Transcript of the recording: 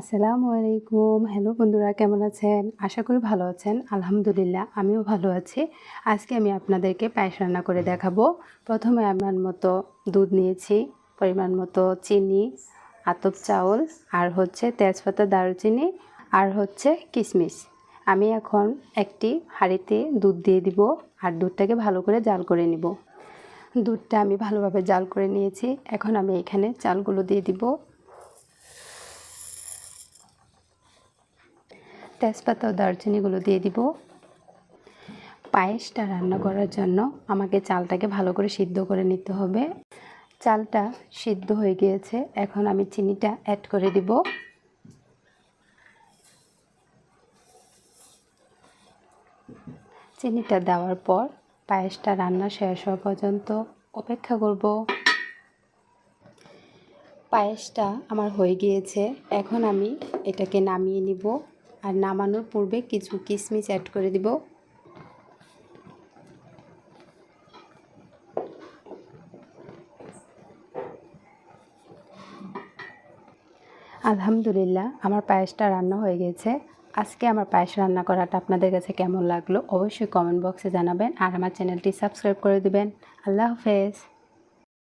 আসসালামু আলাইকুম। হ্যালো বন্ধুরা, কেমন আছেন? আশা করি ভালো আছেন। আলহামদুলিল্লাহ, আমিও ভালো আছি। আজকে আমি আপনাদেরকে পায়েস রান্না করে দেখাবো। প্রথমে আমার মতো দুধ নিয়েছি, পরিমাণ মতো চিনি, আতপ চাউল, আর হচ্ছে তেজপাতা, দারুচিনি, আর হচ্ছে কিশমিশ। আমি এখন একটি হাঁড়িতে দুধ দিয়ে দিব, আর দুধটাকে ভালো করে জাল করে নিব। দুধটা আমি ভালোভাবে জাল করে নিয়েছি। এখন আমি এখানে চালগুলো দিয়ে দিব। তেজপাতা ও দারচিনিগুলো দিয়ে দিব। পায়েসটা রান্না করার জন্য আমাকে চালটাকে ভালো করে সিদ্ধ করে নিতে হবে। চালটা সিদ্ধ হয়ে গিয়েছে, এখন আমি চিনিটা অ্যাড করে দিব। চিনিটা দেওয়ার পর পায়েসটা রান্না শেষ হওয়া পর্যন্ত অপেক্ষা করব। পায়েসটা আমার হয়ে গিয়েছে, এখন আমি এটাকে নামিয়ে নিব। আর নামানোর পূর্বে কিছু কিশমিশ অ্যাড করে দিব। আলহামদুলিল্লাহ, আমার পায়েসটা রান্না হয়ে গেছে। আজকে আমার পায়েস রান্না করাটা আপনাদের কাছে কেমন লাগল অবশ্যই কমেন্ট বক্সে জানাবেন আর আমার চ্যানেলটি সাবস্ক্রাইব করে দেবেন। আল্লাহ হাফেজ।